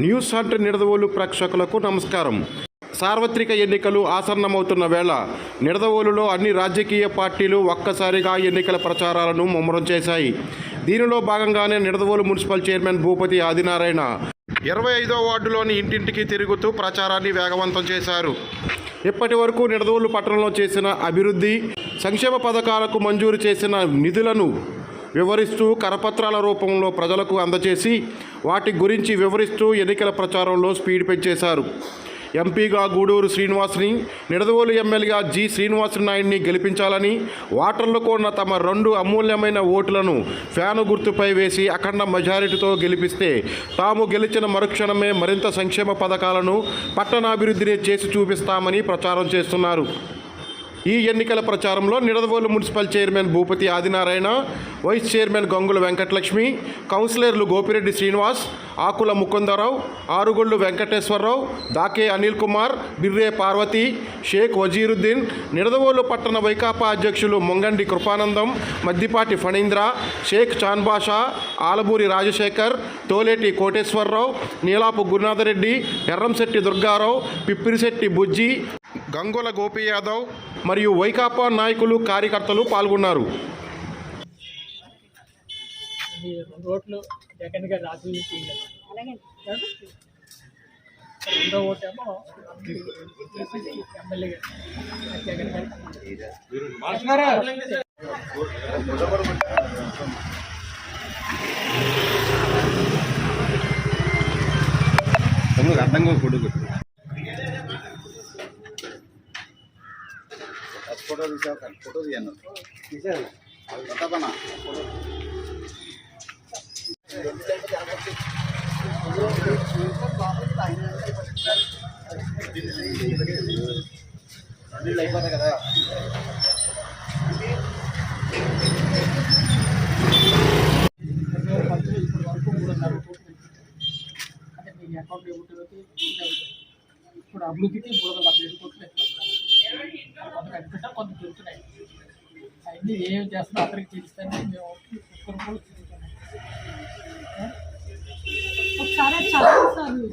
News hunt Nidadavolu ప్రేక్షకులకు నమస్కారం. సార్వత్రిక ఎన్నికలు ఆసన్నమవుతున్న వేళ నిడదవోలులో అన్ని రాజకీయ పార్టీలు ఒక్కసారిగా ఎన్నికల ప్రచారాలను ముమ్మరం చేశాయి. దీనిలో భాగంగానే నిడదవోలు మున్సిపల్ చైర్మన్ భూపతి ఆదినారాయణ ఇరవై ఐదో వార్డులోని ఇంటింటికి తిరుగుతూ ప్రచారాన్ని వేగవంతం చేశారు. ఇప్పటి వరకు నిడదవోలు పట్టణంలో చేసిన అభివృద్ధి సంక్షేమ పథకాలకు మంజూరు చేసిన నిధులను వివరిస్తూ కరపత్రాల రూపంలో ప్రజలకు అందజేసి వాటి గురించి వివరిస్తూ ఎన్నికల ప్రచారంలో స్పీడ్ పెంచేశారు. ఎంపీగా గూడూరు శ్రీనివాస్ని నిడదవోలు ఎమ్మెల్యేగా జి శ్రీనివాస నాయుడిని గెలిపించాలని ఓటర్లు కోరిన తమ రెండు అమూల్యమైన ఓట్లను ఫ్యాను గుర్తుపై వేసి అఖండ మెజారిటీతో గెలిపిస్తే తాము గెలిచిన మరుక్షణమే మరింత సంక్షేమ పథకాలను పట్టణాభివృద్ధిని చేసి చూపిస్తామని ప్రచారం చేస్తున్నారు. ఈ ఎన్నికల ప్రచారంలో Nidadavolu municipal chairman Bhupathi Adinarayana vice chairman Gangula Venkatalakshmi కౌన్సిలర్లు గోపిరెడ్డి శ్రీనివాస్ ఆకుల ముకుందరావు ఆరుగొళ్ళు వెంకటేశ్వరరావు దాకే అనిల్ కుమార్ బిర్రే పార్వతి షేక్ వజీరుద్దీన్ నిడదవోలు పట్టణ వైకాపా అధ్యక్షులు ముంగండి కృపానందం మద్దిపాటి ఫణీంద్ర షేక్ చాన్బాషా ఆలమూరి రాజశేఖర్ తోలేటి కోటేశ్వరరావు నీలాపు గురునాథరెడ్డి ఎర్రంశెట్టి దుర్గారావు పిప్పిరిశెట్టి బుజ్జి గంగుల గోపి యాదవ్ మరియు వైకాపా నాయకులు కార్యకర్తలు పాల్గొన్నారు. రెండు ఎమ్మెల్యే అర్థంగా కొడుకు. ఫోటో తీసావు ఫోటో తీయను. తీసాను అయిపోతాయి కదా. రెండు అకౌంట్ ఏముంటుంది ఇప్పుడు అభివృద్ధికి మూడు వందల డెబ్బై ఏడు కోట్లు ఎట్లా కొంత దొరుకుతున్నాయి అవన్నీ ఏం చేస్తున్నా అతనికి తీరుస్తాయని మేము ఒక్కరు కూడా తిరుగుతున్నాం. ఒకసారి చదువు చదువు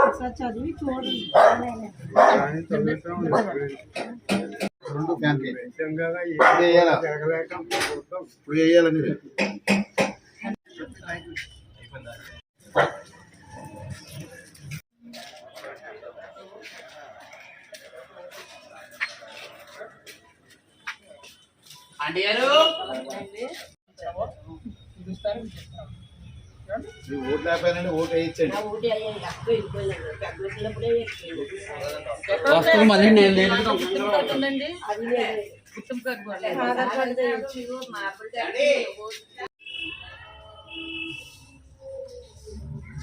ఒకసారి చదివి చూడండి. రెండు ఇప్పుడు చెప్తాం మీ ఓట్లు అయిపోయినండి ఓటు వేయించండి వస్తువు మళ్ళీ నేను లేదు.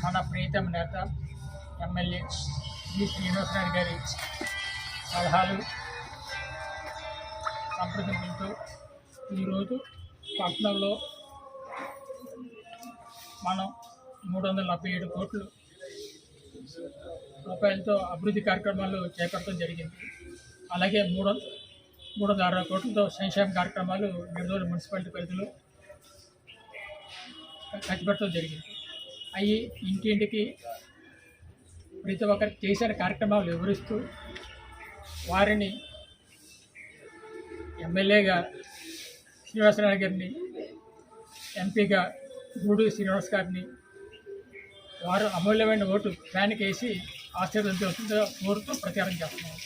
మన ప్రీతం నేత ఎమ్మెల్యే జి శ్రీనివాసరావు గారి సలహాలు సంప్రదింపులతో ఈరోజు పట్టణంలో మనం మూడు వందల నలభై ఏడు కోట్లు రూపాయలతో అభివృద్ధి కార్యక్రమాలు చేపట్టడం జరిగింది. అలాగే మూడు మూడు వందల అరవై కోట్లతో సంక్షేమ కార్యక్రమాలు నిర్దోలు మున్సిపాలిటీ పరిధిలో ఖర్చు పెట్టడం జరిగింది. అవి ఇంటింటికి ప్రతి ఒక్కరు చేసిన కార్యక్రమాలు వివరిస్తూ వారిని ఎమ్మెల్యేగా శ్రీనివాసరావు గారిని ఎంపీగా గూడు శ్రీనివాస్ గారిని వారు అమూల్యమైన ఓటు ఫ్యాన్కి వేసి ఆశీర్వదించవలసిందిగా కోరుతూ ప్రచారం చేస్తున్నాం.